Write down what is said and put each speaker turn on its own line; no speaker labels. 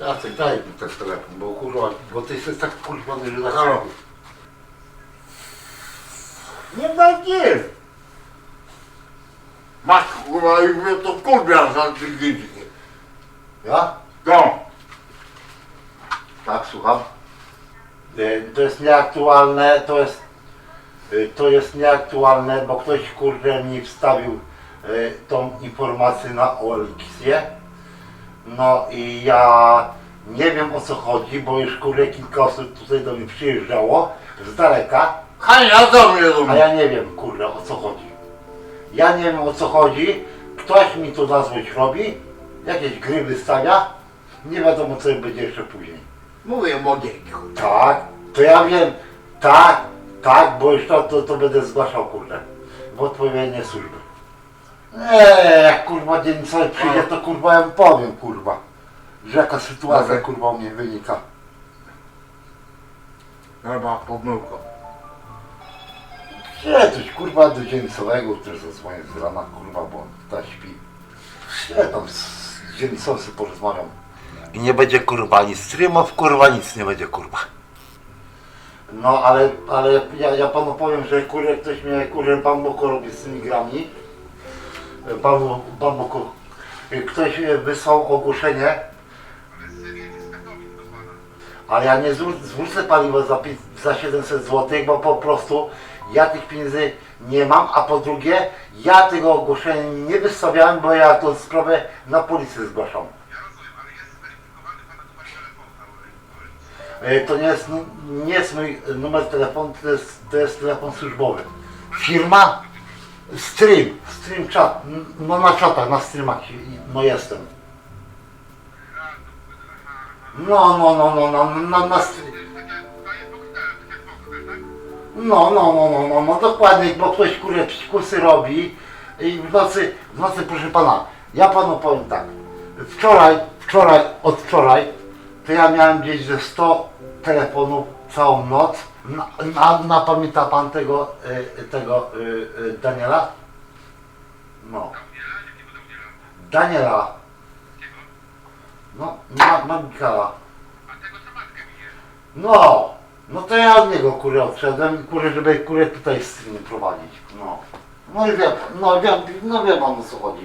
Jacek, daj mi ten telefon, bo kurwa, bo ty jesteś tak kurwa, że tak...
Halo. Nie będzie. Masz kurwa i mnie to kurwa za tydzień.
Ja?
No.
Tak, słucham. Y, To jest nieaktualne, to jest, y, to jest nieaktualne, bo ktoś kurde mi wstawił y, tą informację na Olixie. No i ja nie wiem o co chodzi, bo już kurde kilka osób tutaj do mnie przyjeżdżało z daleka,
Hania do mnie
a ja nie wiem kurde o co chodzi. Ja nie wiem o co chodzi, ktoś mi to na złość robi, jakieś gry wystawia, nie wiadomo co będzie jeszcze później.
Mówię młodzieńku.
Tak, to ja wiem, tak, tak, bo już to, to, to będę zgłaszał, kurde, w odpowiednie służby. Eee, jak kurwa dzień sobie przyjdzie, to kurwa ja mu powiem, kurwa, że jaka sytuacja,
Dobra.
kurwa, u mnie wynika.
Chyba pomyłka.
Gdzie coś, kurwa, do dzieńcowego, który zadzwonię z rana, kurwa, bo ta śpi. Gdzie tam z dzieńcowcy porozmawiam. I nie będzie, kurwa, ani streamów, kurwa, nic nie będzie, kurwa. No, ale, ale ja, ja panu powiem, że kurde, ktoś mnie, kurde, bamboko robi z tymi grami. Bamboko. Ktoś e, wysłał ogłoszenie, ale ja nie zwró- zwrócę paliwo za, za 700 zł, bo po prostu ja tych pieniędzy nie mam, a po drugie, ja tego ogłoszenia nie wystawiałem, bo ja tą sprawę na policję zgłaszam. E, To nie jest, nie jest mój numer telefonu, to jest, to jest telefon służbowy. Firma? Stream, stream chat, no na czatach, na streamach no jestem. No, no, no, no, no, no, na stream. No, no, no, no, no, no dokładnie, bo ktoś kurde psikusy robi i w nocy, w nocy proszę pana, ja panu powiem tak, wczoraj, wczoraj, od wczoraj, to ja miałem gdzieś ze 100 telefonów całą noc, na, na, pan tego, y, tego y, y, Daniela? No. Daniela. No, ma, Magikala. No, no to ja od niego kurę odszedłem, kurę, żeby kurę tutaj streamy prowadzić. No. No i wie, no wie, no wie pan o co chodzi.